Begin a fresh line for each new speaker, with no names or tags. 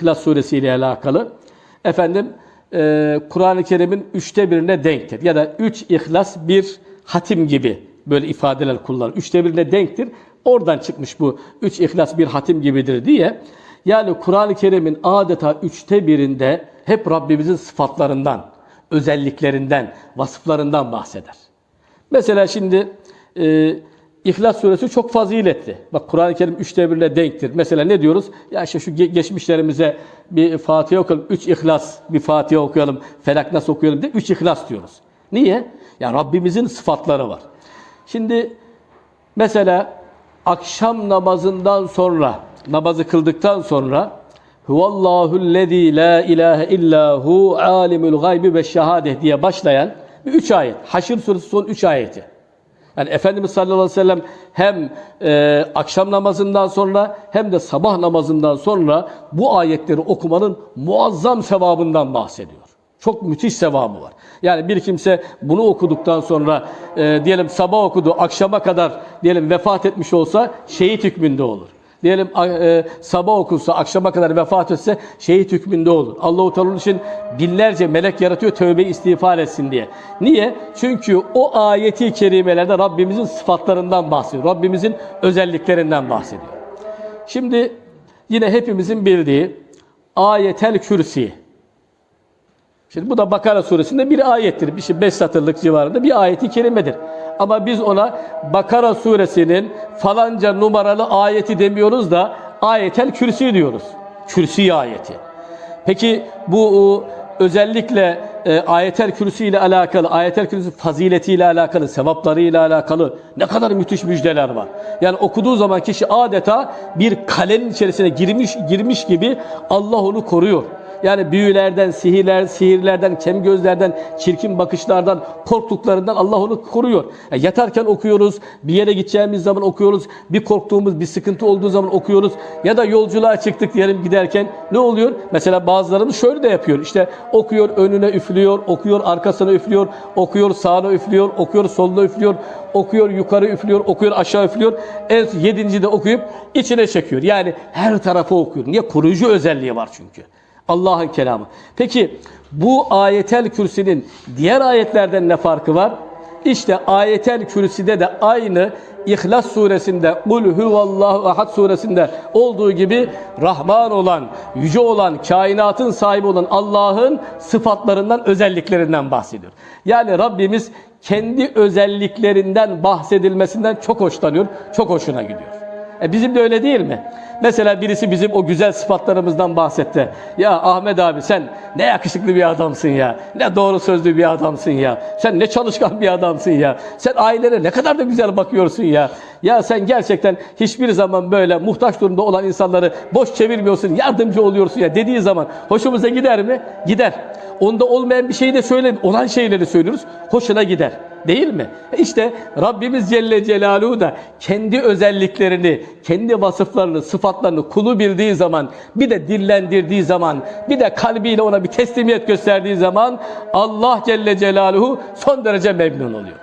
İhlas Suresi ile alakalı. Efendim e, Kur'an-ı Kerim'in üçte birine denktir. Ya da üç ihlas bir hatim gibi böyle ifadeler kullanır. Üçte birine denktir. Oradan çıkmış bu üç ihlas bir hatim gibidir diye. Yani Kur'an-ı Kerim'in adeta üçte birinde hep Rabbimizin sıfatlarından, özelliklerinden, vasıflarından bahseder. Mesela şimdi e, İhlas suresi çok faziletli. Bak Kur'an-ı Kerim üçte birine denktir. Mesela ne diyoruz? Ya işte şu ge- geçmişlerimize bir Fatiha okuyalım. Üç İhlas bir Fatiha okuyalım. Felak nasıl okuyalım diye. Üç İhlas diyoruz. Niye? Ya Rabbimizin sıfatları var. Şimdi mesela akşam namazından sonra, namazı kıldıktan sonra Huvallahu'llezî la ilahe illahu alimul gaybi ve şehadeh diye başlayan bir üç ayet. Haşr suresi son üç ayeti. Yani Efendimiz sallallahu aleyhi ve sellem hem e, akşam namazından sonra hem de sabah namazından sonra bu ayetleri okumanın muazzam sevabından bahsediyor. Çok müthiş sevabı var. Yani bir kimse bunu okuduktan sonra e, diyelim sabah okudu, akşama kadar diyelim vefat etmiş olsa şehit hükmünde olur. Diyelim e, sabah okunsa, akşama kadar vefat etse şehit hükmünde olur. Allah-u Teala için binlerce melek yaratıyor tövbe istiğfar etsin diye. Niye? Çünkü o ayeti kerimelerde Rabbimizin sıfatlarından bahsediyor. Rabbimizin özelliklerinden bahsediyor. Şimdi yine hepimizin bildiği ayetel kürsi. Şimdi bu da Bakara suresinde bir ayettir. Bir şey 5 satırlık civarında bir ayeti kerimedir. Ama biz ona Bakara suresinin falanca numaralı ayeti demiyoruz da ayetel kürsi diyoruz. Kürsi ayeti. Peki bu e, özellikle e, ayetel kürsi ile alakalı, ayetel kürsi faziletiyle alakalı, sevaplarıyla alakalı ne kadar müthiş müjdeler var. Yani okuduğu zaman kişi adeta bir kalenin içerisine girmiş girmiş gibi Allah onu koruyor. Yani büyülerden, sihirler, sihirlerden, kem gözlerden, çirkin bakışlardan, korktuklarından Allah onu koruyor. Yani yatarken okuyoruz, bir yere gideceğimiz zaman okuyoruz, bir korktuğumuz, bir sıkıntı olduğu zaman okuyoruz. Ya da yolculuğa çıktık diyelim giderken ne oluyor? Mesela bazılarımız şöyle de yapıyor. İşte okuyor, önüne üflüyor, okuyor, arkasına üflüyor, okuyor, sağına üflüyor, okuyor, soluna üflüyor, okuyor, yukarı üflüyor, okuyor, aşağı üflüyor. En yedinci de okuyup içine çekiyor. Yani her tarafa okuyor. Niye? Koruyucu özelliği var çünkü. Allah'ın kelamı. Peki bu ayetel kürsinin diğer ayetlerden ne farkı var? İşte ayetel kürsüde de aynı İhlas suresinde, Kul huvallahu ahad suresinde olduğu gibi Rahman olan, yüce olan, kainatın sahibi olan Allah'ın sıfatlarından, özelliklerinden bahsediyor. Yani Rabbimiz kendi özelliklerinden bahsedilmesinden çok hoşlanıyor, çok hoşuna gidiyor. E bizim de öyle değil mi? Mesela birisi bizim o güzel sıfatlarımızdan bahsetti. Ya Ahmet abi sen ne yakışıklı bir adamsın ya. Ne doğru sözlü bir adamsın ya. Sen ne çalışkan bir adamsın ya. Sen ailene ne kadar da güzel bakıyorsun ya. Ya sen gerçekten hiçbir zaman böyle muhtaç durumda olan insanları boş çevirmiyorsun, yardımcı oluyorsun ya dediği zaman hoşumuza gider mi? Gider. Onda olmayan bir şeyi de söyle, olan şeyleri söylüyoruz. Hoşuna gider. Değil mi? İşte Rabbimiz Celle Celaluhu da kendi özelliklerini, kendi vasıflarını, sıfatlarını kulu bildiği zaman, bir de dillendirdiği zaman, bir de kalbiyle ona bir teslimiyet gösterdiği zaman Allah Celle Celaluhu son derece memnun oluyor.